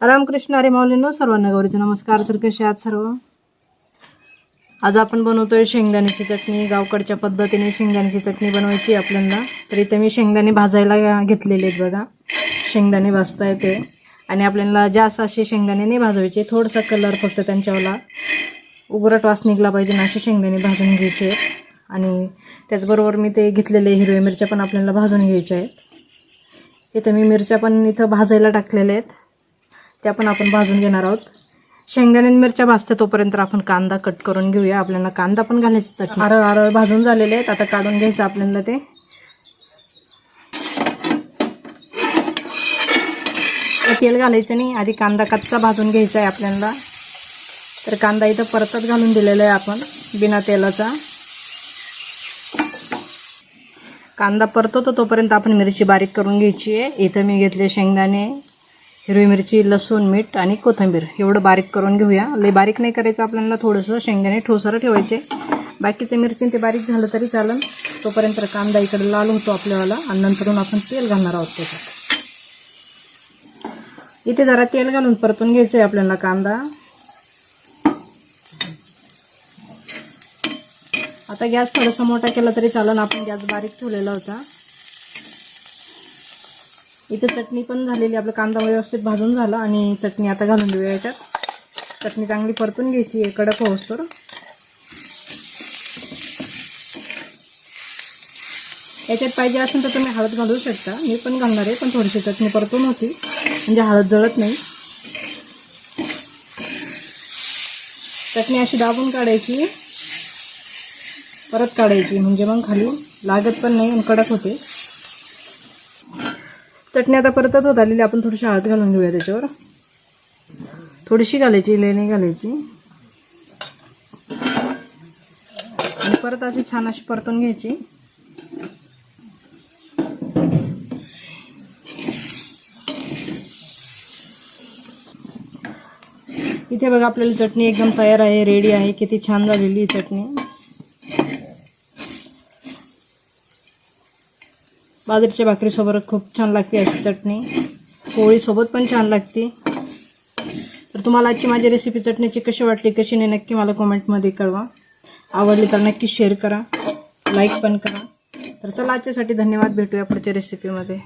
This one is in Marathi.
रामकृष्ण अरे माऊलींनो सर्वांना गौरीचा नमस्कार. तर कसे आहात सर्व? आज आपण बनवतोय शेंगदाण्याची चटणी. गावकडच्या पद्धतीने शेंगदाण्याची चटणी बनवायची आहे आपल्याला तर इथे मी शेंगदाणे भाजायला घेतलेले आहेत बघा. शेंगदाणे भाजता येते आणि आपल्याला जास्त असे शेंगदाणे नाही भाजवायचे. थोडासा कलर फक्त त्यांच्यावाला. उगरट वास निघला पाहिजे ना असे शेंगदाणे भाजून घ्यायचे. आणि त्याचबरोबर मी ते घेतलेले हिरव्या मिरच्या पण आपल्याला भाजून घ्यायच्या आहेत. इथं मी मिरच्या पण इथं भाजायला टाकलेल्या आहेत. त्या पण आपण भाजून घेणार आहोत. शेंगदाणे मिरच्या भाजते तोपर्यंत आपण कांदा कट करून घेऊया. आपल्याला कांदा पण घालायचा आरळ आरळ भाजून झालेले आहेत. आता काढून घ्यायचं आपल्याला ते. तेल घालायचं नाही. आधी कांदा कच्चा भाजून घ्यायचा आहे आपल्याला. तर कांदा इथं परतच घालून दिलेला आहे आपण बिना तेलाचा. कांदा परतवतो तोपर्यंत आपण मिरची बारीक करून घ्यायची आहे. इथं मी घेतले शेंगदाणे. हिरवी मिरची लसूण मीठ आणि कोथिंबीर एवढं बारीक करून घेऊया. लई बारीक नाही करायचं आपल्याला थोडंसं शेंगदाणे ठोसारं ठेवायचे. बाकीचे मिरची ते बारीक झालं तरी चालेल. तोपर्यंत कांदा इकडे लाल होतो आपल्यावाला आणि नंतरून आपण तेल घालणार आहोत त्याच्यात. इथे जरा तेल घालून परतून घ्यायचं आहे आपल्याला कांदा. आता गॅस थोडासा मोठा केला तरी चालेल आपण गॅस बारीक ठेवलेला होता. इथे चटणी पण झालेली आपला कांदा व्यवस्थित भाजून झाला आणि चटणी आता घालून देऊया याच्यात. चटणी चांगली परतून घ्यायची आहे कडक होऊस तर. याच्यात पाहिजे असेल तर तुम्ही हळद घालू शकता. मी पण घालणार आहे पण थोडीशी चटणी परतून होती. म्हणजे हळद जळत नाही. चटणी अशी दाबून काढायची. परत काढायची म्हणजे मग खाली लागत पण नाही आणि कडक होते. चटणी आता परतच होत आलेली आपण थोडीशी हळद घालून घेऊया त्याच्यावर. थोडीशी घालायची लेणी घालायची. आणि परत अशी छान अशी परतून घ्यायची. इथे बघा आपल्याला चटणी एकदम तयार आहे रेडी आहे किती छान झालेली ही चटणी. बाजरीच्या भाकरीसोबत खूप छान लागते अशी चटणी. पोळीसोबत पण छान लागते. तर तुम्हाला आजची माझी रेसिपी चटणीची कशी वाटली कशी नाही नक्की मला कॉमेंटमध्ये कळवा. आवडली तर नक्की शेअर करा. लाईक पण करा. तर चला आजच्यासाठी धन्यवाद. भेटूया पुढच्या रेसिपीमध्ये